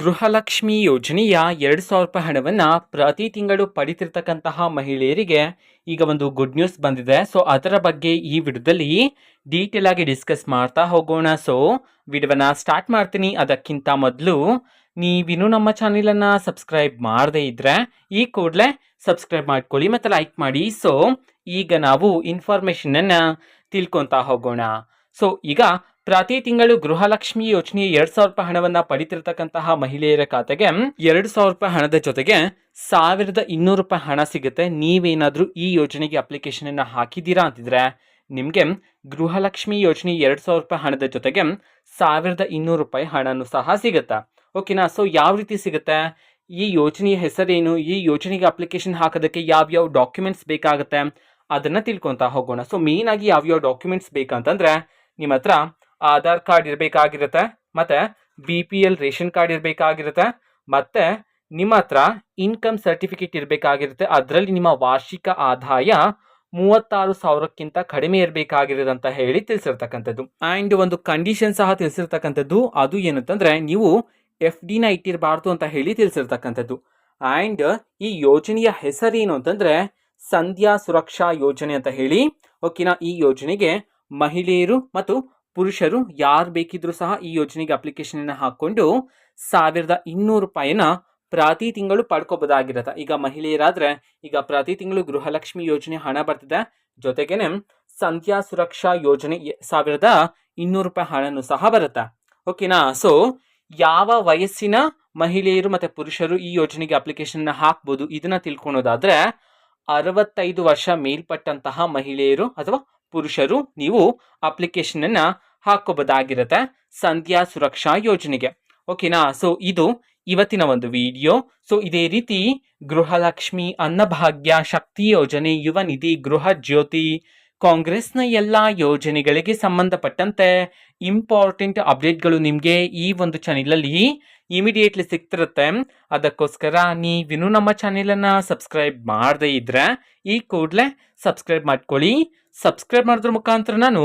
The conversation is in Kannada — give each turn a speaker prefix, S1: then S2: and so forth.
S1: ಗೃಹಲಕ್ಷ್ಮಿ ಯೋಜನೆಯ ಎರಡು ಸಾವಿರ ರೂಪಾಯಿ ಹಣವನ್ನು ಪ್ರತಿ ತಿಂಗಳು ಪಡಿತಿರ್ತಕ್ಕಂತಹ ಮಹಿಳೆಯರಿಗೆ ಈಗ ಒಂದು ಗುಡ್ ನ್ಯೂಸ್ ಬಂದಿದೆ. ಸೊ ಅದರ ಬಗ್ಗೆ ಈ ವಿಡಿಯೋದಲ್ಲಿ ಡೀಟೇಲ್ ಆಗಿ ಡಿಸ್ಕಸ್ ಮಾಡ್ತಾ ಹೋಗೋಣ. ಸೊ ವಿಡಿಯೋನ ಸ್ಟಾರ್ಟ್ ಮಾಡ್ತೀನಿ. ಅದಕ್ಕಿಂತ ಮೊದಲು ನೀವಿನ್ನೂ ನಮ್ಮ ಚಾನೆಲನ್ನು ಸಬ್ಸ್ಕ್ರೈಬ್ ಮಾಡದೇ ಇದ್ರೆ ಈ ಕೂಡಲೇ ಸಬ್ಸ್ಕ್ರೈಬ್ ಮಾಡ್ಕೊಳ್ಳಿ ಮತ್ತು ಲೈಕ್ ಮಾಡಿ. ಸೊ ಈಗ ನಾವು ಇನ್ಫಾರ್ಮೇಷನನ್ನು ತಿಳ್ಕೊತಾ ಹೋಗೋಣ. ಸೊ ಈಗ ಪ್ರತಿ ತಿಂಗಳು ಗೃಹಲಕ್ಷ್ಮಿ ಯೋಜನೆ ಎರಡ್ ಸಾವಿರ ರೂಪಾಯಿ ಹಣವನ್ನ ಪಡಿತಿರ್ತಕ್ಕಂತಹ ಮಹಿಳೆಯರ ಖಾತೆಗೆ ಎರಡು ಸಾವಿರ ರೂಪಾಯಿ ಹಣದ ಜೊತೆಗೆ ಸಾವಿರದ ಇನ್ನೂರು ರೂಪಾಯಿ ಹಣ ಸಿಗುತ್ತೆ. ನೀವೇನಾದ್ರೂ ಈ ಯೋಜನೆಗೆ ಅಪ್ಲಿಕೇಶನ್ ಅನ್ನ ಹಾಕಿದ್ದೀರಾ ಅಂತಿದ್ರೆ ನಿಮಗೆ ಗೃಹಲಕ್ಷ್ಮಿ ಯೋಜನೆ ಎರಡ್ ಸಾವಿರ ರೂಪಾಯಿ ಹಣದ ಜೊತೆಗೆ ಸಾವಿರದ ಇನ್ನೂರು ರೂಪಾಯಿ ಹಣನು ಸಹ ಸಿಗುತ್ತೆ? ಓಕೆನಾ ಸೊ ಯಾವ ರೀತಿ ಸಿಗುತ್ತೆ? ಈ ಯೋಜನೆಯ ಹೆಸರೇನು? ಈ ಯೋಜನೆಗೆ ಅಪ್ಲಿಕೇಶನ್ ಹಾಕೋದಕ್ಕೆ ಯಾವ್ಯಾವ ಡಾಕ್ಯುಮೆಂಟ್ಸ್ ಬೇಕಾಗುತ್ತೆ? ಅದನ್ನ ತಿಳ್ಕೊತಾ ಹೋಗೋಣ. ಸೊ ಮೇನ್ ಆಗಿ ಯಾವ್ಯಾವ ಡಾಕ್ಯುಮೆಂಟ್ಸ್ ಬೇಕಂತಂದ್ರೆ ನಿಮ್ಮ ಹತ್ರ ಆಧಾರ್ ಕಾರ್ಡ್ ಇರಬೇಕಾಗಿರುತ್ತೆ, ಮತ್ತೆ B P L ration card ಇರಬೇಕಾಗಿರುತ್ತೆ, ಮತ್ತೆ ನಿಮ್ಮ ಹತ್ರ ಇನ್ಕಮ್ ಸರ್ಟಿಫಿಕೇಟ್ ಇರಬೇಕಾಗಿರುತ್ತೆ. ಅದರಲ್ಲಿ ನಿಮ್ಮ ವಾರ್ಷಿಕ ಆದಾಯ ಮೂವತ್ತಾರು ಸಾವಿರಕ್ಕಿಂತ ಕಡಿಮೆ ಇರಬೇಕಾಗಿರೋದು ಅಂತ ಹೇಳಿ ತಿಳಿಸಿರ್ತಕ್ಕಂಥದ್ದು. ಆ್ಯಂಡ್ ಒಂದು ಕಂಡೀಷನ್ ಸಹ ತಿಳಿಸಿರ್ತಕ್ಕಂಥದ್ದು, ಅದು ಏನಂತಂದ್ರೆ ನೀವು ಎಫ್ ಡಿನ ಇಟ್ಟಿರಬಾರ್ದು ಅಂತ ಹೇಳಿ ತಿಳಿಸಿರ್ತಕ್ಕಂಥದ್ದು. ಆ್ಯಂಡ್ ಈ ಯೋಜನೆಯ ಹೆಸರೇನು ಅಂತಂದರೆ ಸಂಧ್ಯಾ ಸುರಕ್ಷಾ ಯೋಜನೆ ಅಂತ ಹೇಳಿ. ಓಕೆನಾ, ಈ ಯೋಜನೆಗೆ ಮಹಿಳೆಯರು ಮತ್ತು ಪುರುಷರು ಯಾರು ಬೇಕಿದ್ರೂ ಸಹ ಈ ಯೋಜನೆಗೆ ಅಪ್ಲಿಕೇಶನ್ ಅನ್ನ ಹಾಕೊಂಡು ಸಾವಿರದ ಇನ್ನೂರು ರೂಪಾಯಿನ ಪ್ರತಿ ತಿಂಗಳು ಪಡ್ಕೋಬೋದಾಗಿರತ್ತೆ. ಈಗ ಮಹಿಳೆಯರಾದ್ರೆ ಈಗ ಪ್ರತಿ ತಿಂಗಳು ಗೃಹಲಕ್ಷ್ಮಿ ಯೋಜನೆ ಹಣ ಬರ್ತಿದೆ. ಜೊತೆಗೇನೆ ಸಂಧ್ಯಾ ಸುರಕ್ಷಾ ಯೋಜನೆ ಸಾವಿರದ ಇನ್ನೂರು ರೂಪಾಯಿ ಹಣನೂ ಸಹ ಬರುತ್ತೆ. ಓಕೆನಾ? ಸೊ ಯಾವ ವಯಸ್ಸಿನ ಮಹಿಳೆಯರು ಮತ್ತೆ ಪುರುಷರು ಈ ಯೋಜನೆಗೆ ಅಪ್ಲಿಕೇಶನ್ ಹಾಕ್ಬೋದು? ಇದನ್ನು ತಿಳ್ಕೊಳೋದಾದರೆ ಅರವತ್ತೈದು ವರ್ಷ ಮೇಲ್ಪಟ್ಟಂತಹ ಮಹಿಳೆಯರು ಅಥವಾ ಪುರುಷರು ನೀವು ಅಪ್ಲಿಕೇಶನ್ ಅನ್ನ ಹಾಕೋಬೋದಾಗಿರುತ್ತೆ ಸಂಧ್ಯಾ ಸುರಕ್ಷಾ ಯೋಜನೆಗೆ. ಓಕೆನಾ ಸೊ ಇದು ಇವತ್ತಿನ ಒಂದು ವಿಡಿಯೋ ಸೊ ಇದೇ ರೀತಿ ಗೃಹಲಕ್ಷ್ಮಿ ಅನ್ನಭಾಗ್ಯ ಶಕ್ತಿ ಯೋಜನೆ, ಯುವ ನಿಧಿ, ಗೃಹ ಜ್ಯೋತಿ, ಕಾಂಗ್ರೆಸ್ನ ಎಲ್ಲ ಯೋಜನೆಗಳಿಗೆ ಸಂಬಂಧಪಟ್ಟಂತೆ ಇಂಪಾರ್ಟೆಂಟ್ ಅಪ್ಡೇಟ್ಗಳು ನಿಮಗೆ ಈ ಒಂದು ಚಾನೆಲಲ್ಲಿ ಇಮಿಡಿಯೇಟ್ಲಿ ಸಿಗ್ತಿರುತ್ತೆ. ಅದಕ್ಕೋಸ್ಕರ ನೀವಿನ್ನೂ ನಮ್ಮ ಚಾನೆಲನ್ನು ಸಬ್ಸ್ಕ್ರೈಬ್ ಮಾಡದೇ ಇದ್ರೆ ಈ ಕೂಡಲೇ ಸಬ್ಸ್ಕ್ರೈಬ್ ಮಾಡ್ಕೊಳ್ಳಿ. ಸಬ್ಸ್ಕ್ರೈಬ್ ಮಾಡಿದ್ರ ಮುಖಾಂತರ ನಾನು